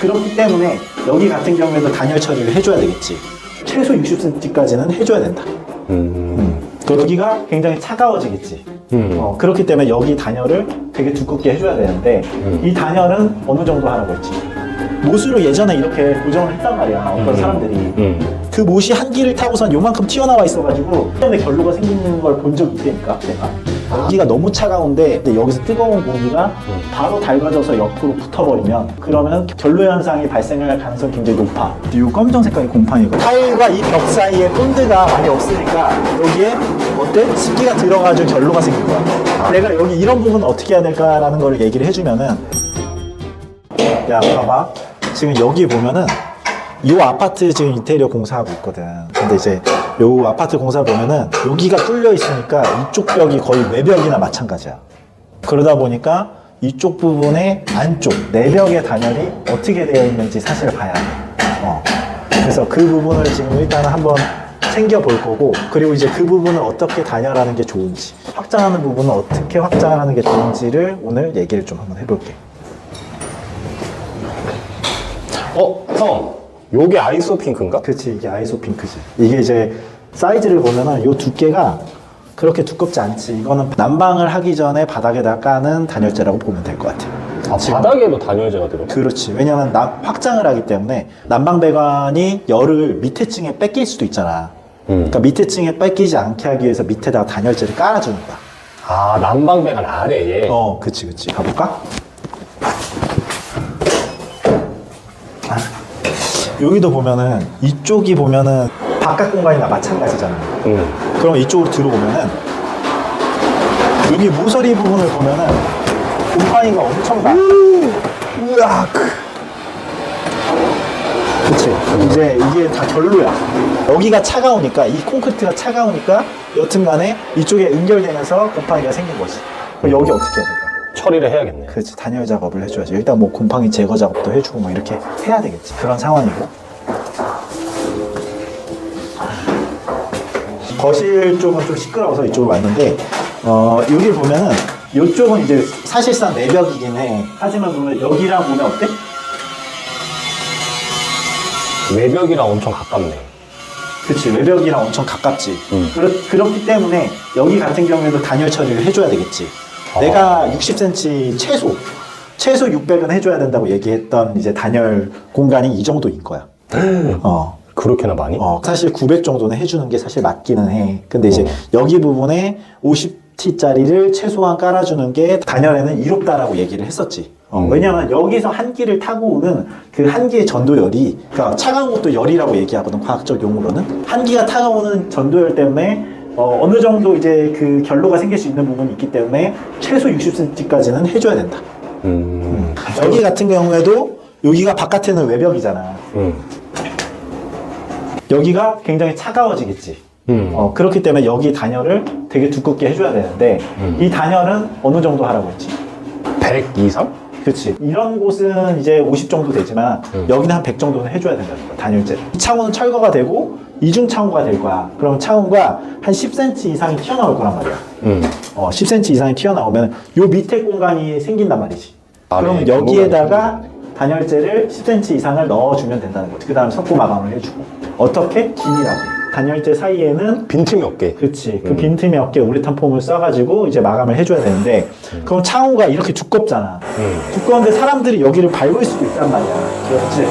그렇기 때문에 여기 같은 경우에도 단열 처리를 해줘야 되겠지. 최소 60cm까지는 해줘야 된다. 음. 또 여기가 굉장히 차가워지겠지. 음. 어, 그렇기 때문에 여기 단열을 되게 두껍게 해줘야 되는데 음. 이 단열은 어느 정도 하라고 했지? 못으로 예전에 이렇게 고정을 했단 말이야 어떤 음. 사람들이 음. 그 못이 한기를 타고선 요만큼 튀어나와 있어가지고 때문에 결로가 생기는 걸 본 적이 있다니까 내가 여기가 너무 차가운데 근데 여기서 뜨거운 공기가 음. 바로 달궈져서 옆으로 붙어버리면 그러면 결로 현상이 발생할 가능성이 굉장히 높아 이 검정 색깔이 곰팡이고 타일과 이 벽 사이에 본드가 많이 없으니까 여기에 어때? 습기가 들어가지고 결로가 생긴 거야 내가 여기 이런 부분 어떻게 해야 될까라는 걸 얘기를 해주면은 야 봐봐 지금 여기 보면은 이 아파트 지금 인테리어 공사하고 있거든. 근데 이제 요 아파트 공사 보면은 여기가 뚫려 있으니까 이쪽 벽이 거의 외벽이나 마찬가지야. 그러다 보니까 이쪽 부분의 안쪽 내벽의 단열이 어떻게 되어 있는지 사실 봐야 돼. 어. 그래서 그 부분을 지금 일단은 한번 챙겨 볼 거고 그리고 이제 그 부분을 어떻게 단열하는 게 좋은지 확장하는 부분은 어떻게 확장하는 게 좋은지를 오늘 얘기를 좀 한번 해볼게. 어, 형. 요게 아이소 핑크인가? 그렇지 이게 아이소 핑크지 이게 이제 사이즈를 보면은 요 두께가 그렇게 두껍지 않지 이거는 난방을 하기 전에 바닥에다 까는 단열재라고 보면 될 것 같아요 아, 바닥에도 단열재가 들어? 그렇지 왜냐면 난- 확장을 하기 때문에 난방 배관이 열을 밑에 층에 뺏길 수도 있잖아 음. 그러니까 밑에 층에 뺏기지 않게 하기 위해서 밑에다가 단열재를 깔아주는 거야 아, 난방배관 아래에. 어 그치 그치 가볼까? 아, 여기도 보면은 이쪽이 보면은 바깥 공간이나 마찬가지잖아 음. 그럼 이쪽으로 들어오면은 여기 모서리 부분을 보면은 곰팡이가 엄청 나. 으악. 그치. 이제 이게 다 결로야. 여기가 차가우니까 이 콘크리트가 차가우니까 여튼간에 이쪽에 연결되면서 곰팡이가 생긴 거지. 그럼 여기 어떻게 해야 될까? 처리를 해야겠네. 그렇지 단열 작업을 해줘야지. 일단 뭐 곰팡이 제거 작업도 해주고 뭐 이렇게 해야 되겠지. 그런 상황이고. 거실 쪽은 좀 시끄러워서 이쪽으로 왔는데 어 여기 보면은 이쪽은 이제 사실상 내벽이긴 해. 하지만 보면 여기랑 보면 어때? 외벽이랑 엄청 가깝네. 그치 외벽이랑 엄청 가깝지. 음. 그렇, 그렇기 때문에 여기 같은 경우에도 단열 처리를 해줘야 되겠지. 아. 내가 60cm 최소 최소 600은 해줘야 된다고 얘기했던 이제 단열 공간이 이 정도인 거야. 어. 그렇게나 많이? 어, 사실 900 정도는 해주는 게 사실 맞기는 해. 근데 이제 어. 여기 부분에 50T짜리를 최소한 깔아주는 게 단열에는 이롭다라고 얘기를 했었지. 어, 음. 왜냐면 여기서 한기를 타고 오는 그 한기의 전도열이, 그러니까 차가운 것도 열이라고 얘기하거든, 과학적 용어로는. 한기가 타고 오는 전도열 때문에 어, 어느 정도 이제 그 결로가 생길 수 있는 부분이 있기 때문에 최소 60cm까지는 해줘야 된다. 음. 여기 같은 경우에도 여기가 바깥에는 외벽이잖아. 음. 여기가 굉장히 차가워지겠지. 음. 어, 그렇기 때문에 여기 단열을 되게 두껍게 해줘야 되는데 음. 이 단열은 어느 정도 하라고 했지? 100 이상? 그렇지. 이런 곳은 이제 50 정도 되지만 음. 여기는 한 100 정도는 해줘야 된다는 거야. 단열재. 이 창호는 철거가 되고 이중 창호가 될 거야. 그럼 창호가 한 10cm 이상이 튀어나올 거란 말이야. 음. 어, 10cm 이상이 튀어나오면 요 밑에 공간이 생긴단 말이지. 아, 그러면 네. 여기에다가 단열재를 10cm 이상을 넣어주면 된다는 거지. 그 다음 석고 마감을 해주고. 어떻게? 기밀하게. 단열재 사이에는 빈틈이 없게. 그렇지. 그 음. 빈틈이 없게 우레탄 폼을 써가지고 이제 마감을 해줘야 되는데, 그럼 창호가 이렇게 두껍잖아. 음. 두꺼운데 사람들이 여기를 밟을 수도 있단 말이야. 그렇지.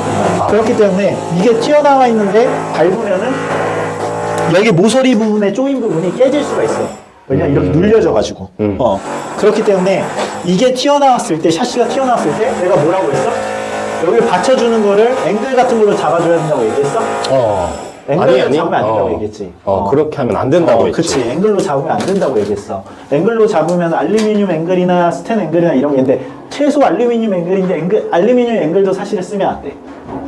그렇기 때문에 이게 튀어나와 있는데 밟으면은 여기 모서리 부분에 조인 부분이 깨질 수가 있어. 왜냐 면 이렇게 눌려져가지고. 음. 어. 그렇기 때문에 이게 튀어나왔을 때, 샤시가 튀어나왔을 때 내가 뭐라고 했어? 여기를 받쳐주는 거를 앵글 같은 걸로 잡아줘야 된다고 얘기했어? 어. 앵글로 잡으면 안 된다고 얘기했지. 어, 어. 그렇게 하면 안 된다고 어, 했지. 그치. 앵글로 잡으면 안 된다고 얘기했어. 앵글로 잡으면 알루미늄 앵글이나 스텐 앵글이나 이런 게 있는데, 최소 알루미늄 앵글인데, 앵글, 알루미늄 앵글도 사실은 쓰면 안 돼.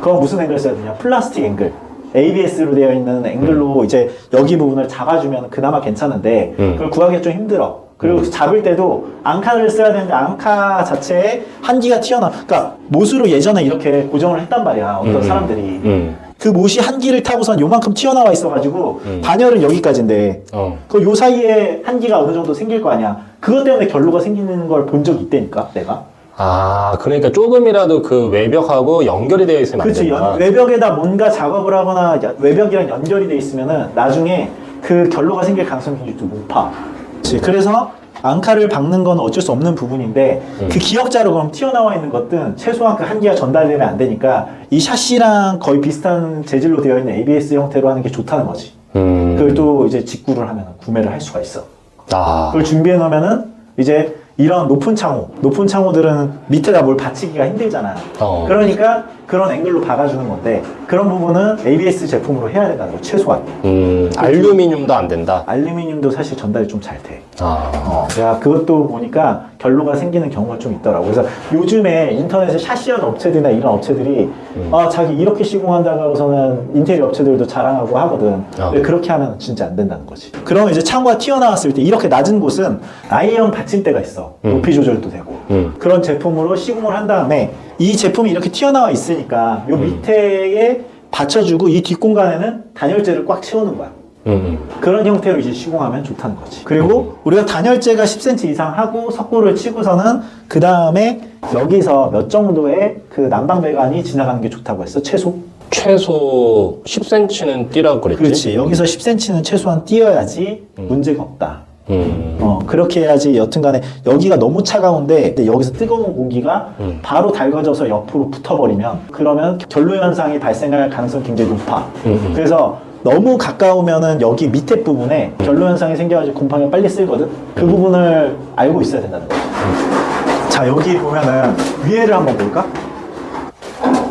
그건 무슨 앵글 써야 되냐? 플라스틱 앵글. ABS로 되어 있는 앵글로 이제 여기 부분을 잡아주면 그나마 괜찮은데, 음. 그걸 구하기가 좀 힘들어. 그리고 잡을 때도 앙카를 써야 되는데 앙카 자체에 한기가 튀어나. 그러니까 못으로 예전에 이렇게 고정을 했단 말이야. 어떤 음. 사람들이. 음. 그 못이 한 기를 타고선 요만큼 튀어나와 있어가지고 음. 단열은 여기까지인데 어. 그 요 사이에 한 기가 어느 정도 생길 거 아니야. 그것 때문에 결로가 생기는 걸 본 적이 있다니까 내가. 아, 그러니까 조금이라도 그 외벽하고 연결이 되어 있으면 안 그렇지 된다. 외벽에다 뭔가 작업을 하거나 야- 외벽이랑 연결이 돼 있으면은 나중에 그 결로가 생길 가능성이 굉장히 좀 높아. 그렇지. 그래서 앙카를 박는 건 어쩔 수 없는 부분인데 그 기역자로 그럼 튀어나와 있는 것들은 최소한 그 한계가 전달되면 안 되니까 이 샤시랑 거의 비슷한 재질로 되어 있는 ABS 형태로 하는 게 좋다는 거지. 음. 그걸 또 이제 직구를 하면 구매를 할 수가 있어. 아. 그걸 준비해 놓으면은 이제 이런 높은 창호, 높은 창호들은 밑에다 뭘 받치기가 힘들잖아. 어. 그러니까 그런 앵글로 박아주는 건데 그런 부분은 ABS 제품으로 해야 된다는 거 최소한. 음, 알루미늄도 안 된다. 알루미늄도 사실 전달이 좀 잘 돼. 아. 어, 내가 그것도 보니까 결로가 생기는 경우가 좀 있더라고. 그래서 요즘에 인터넷에 샤시한 업체들이나 이런 업체들이 아 자기 이렇게 시공한다고 하고서는 인테리어 업체들도 자랑하고 하거든. 어. 근데 그렇게 하면 진짜 안 된다는 거지. 그럼 이제 창고가 튀어나왔을 때 이렇게 낮은 곳은 아이언 받침대가 있어. 높이 조절도 되고. 음. 그런 제품으로 시공을 한 다음에 이 제품이 이렇게 튀어나와 있으니까 요 밑에에 받쳐주고 이 뒷공간에는 단열재를 꽉 채우는 거야. 음. 그런 형태로 이제 시공하면 좋다는 거지. 그리고 우리가 단열재가 10cm 이상 하고 석고를 치고서는 그 다음에 여기서 몇 정도의 그 난방 배관이 지나가는 게 좋다고 했어, 최소? 최소 10cm는 뛰라고 그랬지? 그렇지. 여기서 10cm는 최소한 띄어야지 문제가 없다. 음. 어, 그렇게 해야지 여튼간에 여기가 너무 차가운데 여기서 뜨거운 공기가 바로 달궈져서 옆으로 붙어버리면 그러면 결로 현상이 발생할 가능성이 굉장히 높아. 음. 그래서 너무 가까우면은 여기 밑에 부분에 결로 현상이 생겨가지고 곰팡이가 빨리 쓸거든. 그 부분을 알고 있어야 된다는 거야. 자 여기 보면은 위에를 한번 볼까?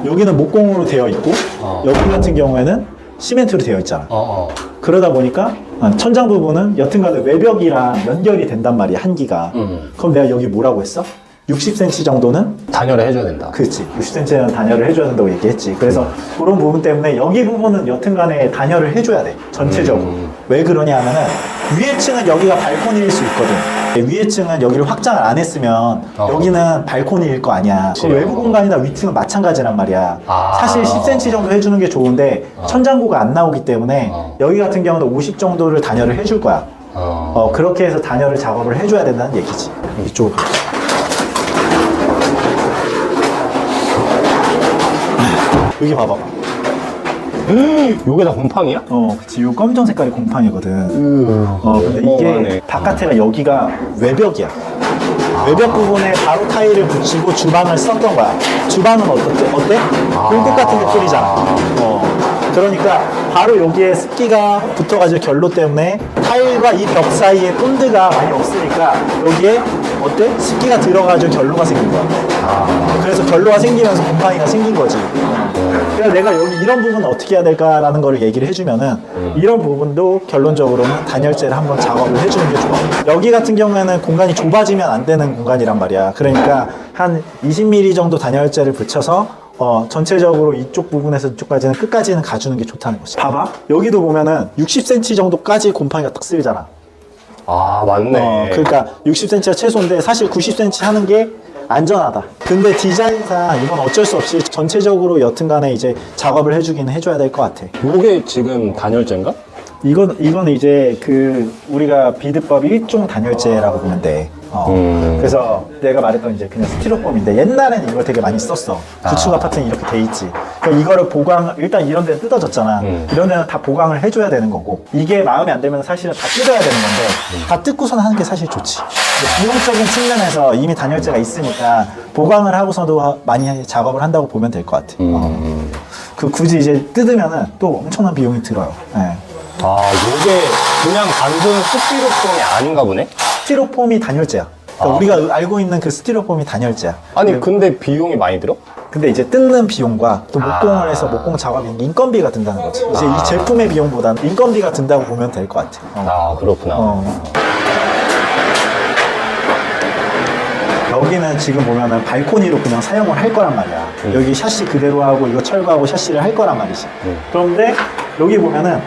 여기는 목공으로 되어 있고 어. 여기 같은 경우에는 시멘트로 되어 있잖아. 어, 어. 그러다 보니까 아, 천장 부분은 여튼간에 외벽이랑 연결이 된단 말이야 한기가 음. 그럼 내가 여기 뭐라고 했어? 60cm 정도는 단열을 해줘야 된다. 그렇지 60cm는 단열을 해줘야 된다고 얘기했지 그래서 그런 부분 때문에 여기 부분은 여튼간에 단열을 해줘야 돼 전체적으로 음. 왜 그러냐 하면은 위에 층은 여기가 발코니일 수 있거든 위에 층은 여기를 확장을 안 했으면 어. 여기는 발코니일 거 아니야 그. 외부 공간이나 위층은 마찬가지란 말이야 아. 사실 10cm 정도 해주는 게 좋은데 천장고가 안 나오기 때문에 어. 여기 같은 경우는 50 정도를 단열을 해줄 거야 어. 어, 그렇게 해서 단열을 작업을 해줘야 된다는 얘기지. 이쪽으로. 여기 봐봐. 요게 다 곰팡이야? 어, 그치. 요 검정 색깔이 곰팡이거든. 음. 어, 근데 이게 어마어마하네. 바깥에가 여기가 외벽이야. 외벽 부분에 바로 타일을 붙이고 주방을 썼던 거야. 주방은 어때? 어때? 꿀국 같은 게 끓이잖아. 어. 그러니까 바로 여기에 습기가 붙어가지고 결로 때문에 타일과 이 벽 사이에 본드가 많이 없으니까 여기에 어때? 습기가 들어가지고 결로가 생긴 거야. 그래서 결로가 생기면서 곰팡이가 생긴 거지. 그래서 내가 여기 이런 부분은 어떻게 해야 될까라는 거를 얘기를 해주면은 이런 부분도 결론적으로는 단열재를 한번 작업을 해주는 게 좋아. 여기 같은 경우에는 공간이 좁아지면 안 되는 공간이란 말이야. 그러니까 한 20mm 정도 단열재를 붙여서 어, 전체적으로 이쪽 부분에서 이쪽까지는 끝까지는 가주는 게 좋다는 거지. 봐봐. 여기도 보면은 60cm 정도까지 곰팡이가 딱 쓸잖아. 아, 맞네. 어, 그러니까 60cm가 최소인데 사실 90cm 하는 게 안전하다. 근데 디자인상 이건 어쩔 수 없이 전체적으로 여튼간에 이제 작업을 해주기는 해줘야 될 것 같아. 요게 지금 단열재인가? 이건 이건 이제 그 우리가 비드법 일종 단열재라고 보면 돼. 어. 음. 그래서 내가 말했던 이제 그냥 스티로폼인데 옛날에는 이걸 되게 많이 썼어. 구축 아. 아파트는 이렇게 돼 있지. 그러니까 이거를 보강 일단 이런 데는 뜯어졌잖아. 음. 이런 데는 다 보강을 해줘야 되는 거고 이게 마음에 안 들면 사실은 다 뜯어야 되는 건데 다 뜯고선 하는 게 사실 좋지. 비용적인 측면에서 이미 단열재가 있으니까 보강을 하고서도 하- 많이 작업을 한다고 보면 될 것 같아. 어. 음. 그 굳이 이제 뜯으면은 또 엄청난 비용이 들어요. 예. 아, 요게 그냥 단순 스티로폼이 아닌가 보네? 스티로폼이 단열재야. 그러니까 아. 우리가 알고 있는 그 스티로폼이 단열재야. 아니, 근데 비용이 많이 들어? 근데 이제 뜯는 비용과 또 목공을 아. 해서 목공 작업이 인건비가 든다는 거지. 이제 이 제품의 비용보다는 인건비가 든다고 보면 될 것 같아. 어. 아, 그렇구나. 어. 여기는 지금 보면은 발코니로 그냥 사용을 할 거란 말이야. 음. 여기 샤시 그대로 하고 이거 철거하고 샤시를 할 거란 말이지. 음. 그런데 여기 보면은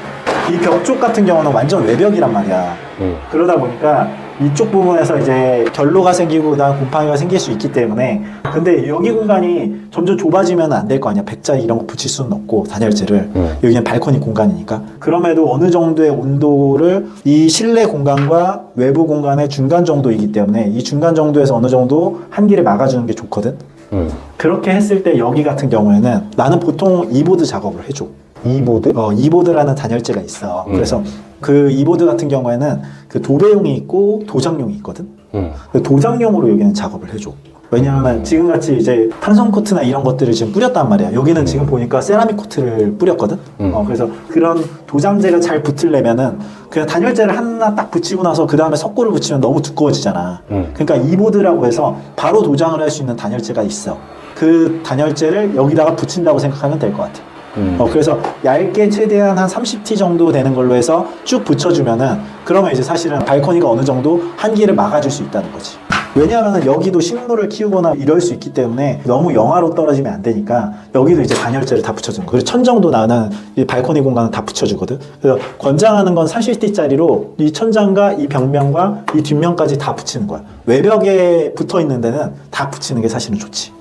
이 벽 쪽 같은 경우는 완전 외벽이란 말이야. 음. 그러다 보니까 이쪽 부분에서 이제 결로가 생기고 그다음 곰팡이가 생길 수 있기 때문에 근데 여기 공간이 점점 좁아지면 안 될 거 아니야 백자 이런 거 붙일 수는 없고 단열재를 음. 여기는 발코니 공간이니까 그럼에도 어느 정도의 온도를 이 실내 공간과 외부 공간의 중간 정도이기 때문에 이 중간 정도에서 어느 정도 한기를 막아주는 게 좋거든 음. 그렇게 했을 때 여기 같은 경우에는 나는 보통 이보드 작업을 해줘 이보드? 어, 이보드라는 단열재가 있어. 음. 그래서 그 이보드 같은 경우에는 그 도배용이 있고 도장용이 있거든. 음. 그 도장용으로 여기는 작업을 해줘. 왜냐하면 지금 같이 이제 탄성 코트나 이런 것들을 지금 뿌렸단 말이야. 여기는 지금 보니까 세라믹 코트를 뿌렸거든. 음. 어, 그래서 그런 도장재가 잘 붙으려면은 그냥 단열재를 하나 딱 붙이고 나서 그 다음에 석고를 붙이면 너무 두꺼워지잖아. 음. 그러니까 이보드라고 해서 바로 도장을 할 수 있는 단열재가 있어. 그 단열재를 여기다가 붙인다고 생각하면 될 것 같아. 음. 어, 그래서 얇게 최대한 한 30T 정도 되는 걸로 해서 쭉 붙여주면은 그러면 이제 사실은 발코니가 어느 정도 한기를 막아줄 수 있다는 거지. 왜냐하면 여기도 식물을 키우거나 이럴 수 있기 때문에 너무 영하로 떨어지면 안 되니까 여기도 이제 단열재를 다 붙여주는 거야. 그리고 천 정도 나는 이 발코니 공간은 다 붙여주거든. 그래서 권장하는 건 40T짜리로 이 천장과 이 벽면과 이 뒷면까지 다 붙이는 거야. 외벽에 붙어 있는 데는 다 붙이는 게 사실은 좋지.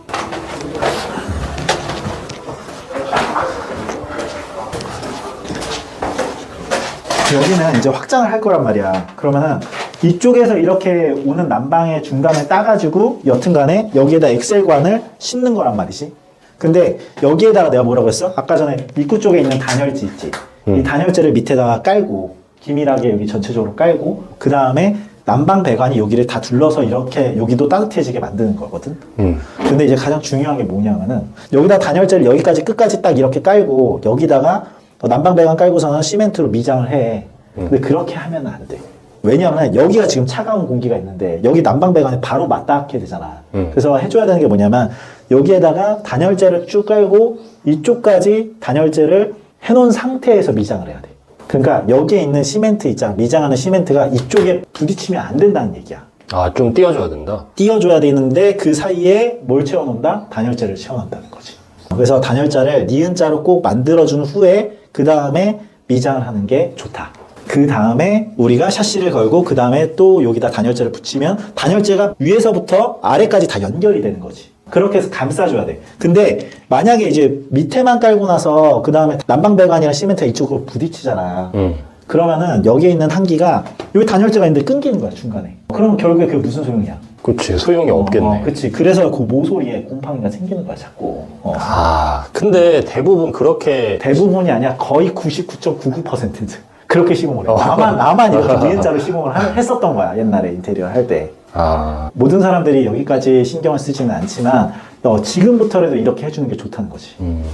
여기는 이제 확장을 할 거란 말이야. 그러면은 이쪽에서 이렇게 오는 난방의 중간에 따가지고 여튼간에 여기에다 엑셀관을 싣는 거란 말이지. 근데 여기에다가 내가 뭐라고 했어? 아까 전에 입구 쪽에 있는 단열재 있지. 이 단열재를 밑에다가 깔고 기밀하게 여기 전체적으로 깔고 그 다음에 난방 배관이 여기를 다 둘러서 이렇게 여기도 따뜻해지게 만드는 거거든. 음. 근데 이제 가장 중요한 게 뭐냐면은 여기다 단열재를 여기까지 끝까지 딱 이렇게 깔고 여기다가 난방 배관 깔고서는 시멘트로 미장을 해. 근데 그렇게 하면 안 돼. 왜냐하면 여기가 지금 차가운 공기가 있는데 여기 난방 배관에 바로 맞닿게 되잖아. 음. 그래서 해줘야 되는 게 뭐냐면 여기에다가 단열재를 쭉 깔고 이쪽까지 단열재를 해놓은 상태에서 미장을 해야 돼. 그러니까 여기에 있는 시멘트 있잖아. 미장하는 시멘트가 이쪽에 부딪히면 안 된다는 얘기야. 아, 좀 띄워줘야 된다. 띄워줘야 되는데 그 사이에 뭘 채워놓는다? 단열재를 채워놓는다는 거지. 그래서 단열자를 니은자로 꼭 만들어준 후에 그 다음에 미장을 하는 게 좋다. 그 다음에 우리가 샤시를 걸고 그 다음에 또 여기다 단열재를 붙이면 단열재가 위에서부터 아래까지 다 연결이 되는 거지. 그렇게 해서 감싸줘야 돼. 근데 만약에 이제 밑에만 깔고 나서 그 다음에 난방 배관이랑 시멘트가 이쪽으로 부딪히잖아. 음. 그러면은 여기에 있는 한기가 여기 단열재가 있는데 끊기는 거야 중간에. 그럼 결국에 그게 무슨 소용이야? 그치, 소용이 없겠네. 어, 그치. 그래서 그 모서리에 곰팡이가 생기는 거야 자꾸. 어. 아, 근데 대부분 그렇게 대부분이 아니야 거의 99.99% 그렇게 시공을 해. 어. 나만 나만 이렇게 니은자로 시공을 하- 했었던 거야 옛날에 인테리어 할 때. 아, 모든 사람들이 여기까지 신경을 쓰지는 않지만 어, 지금부터라도 이렇게 해주는 게 좋다는 거지. 음.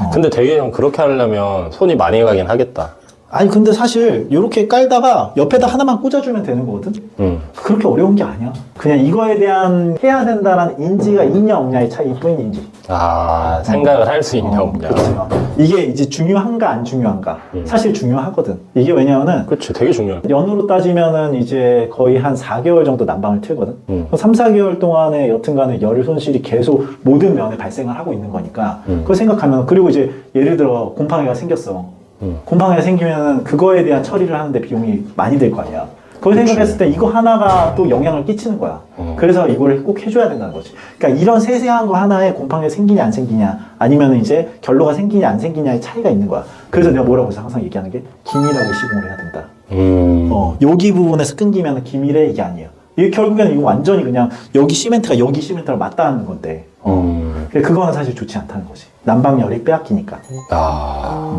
어. 근데 되게 형 그렇게 하려면 손이 많이 가긴 하겠다. 아니 근데 사실 이렇게 깔다가 옆에다 하나만 꽂아주면 되는 거거든. 음. 그렇게 어려운 게 아니야. 그냥 이거에 대한 해야 된다는 인지가 있냐 없냐의 차이 뿐이지. 아, 생각을 할 수 있냐, 어, 없냐. 그치. 이게 이제 중요한가 안 중요한가. 음. 사실 중요하거든. 이게 왜냐면은 그치, 되게 중요해. 연으로 따지면은 이제 거의 한 4개월 정도 난방을 틀거든. 음. 3, 4개월 동안에 여튼간에 열 손실이 계속 모든 면에 발생을 하고 있는 거니까 음. 그걸 생각하면 그리고 이제 예를 들어 곰팡이가 생겼어. 음. 곰팡이가 생기면 그거에 대한 처리를 하는데 비용이 많이 들 거 아니야. 그걸 그치. 생각했을 때 이거 하나가 또 영향을 끼치는 거야. 음. 그래서 이걸 꼭 해줘야 된다는 거지. 그러니까 이런 세세한 거 하나에 곰팡이가 생기냐 안 생기냐 아니면 이제 결로가 생기냐 안 생기냐의 차이가 있는 거야. 그래서 내가 뭐라고 해서 항상 얘기하는 게 기밀하게 시공을 해야 된다. 음. 어, 여기 부분에서 끊기면 기밀에 이게 아니에요. 이게 결국에는 이거 완전히 그냥 여기 시멘트가 여기 시멘트랑 맞닿는 건데. 어. 음. 그거는 사실 좋지 않다는 거지. 난방열이 빼앗기니까. 아.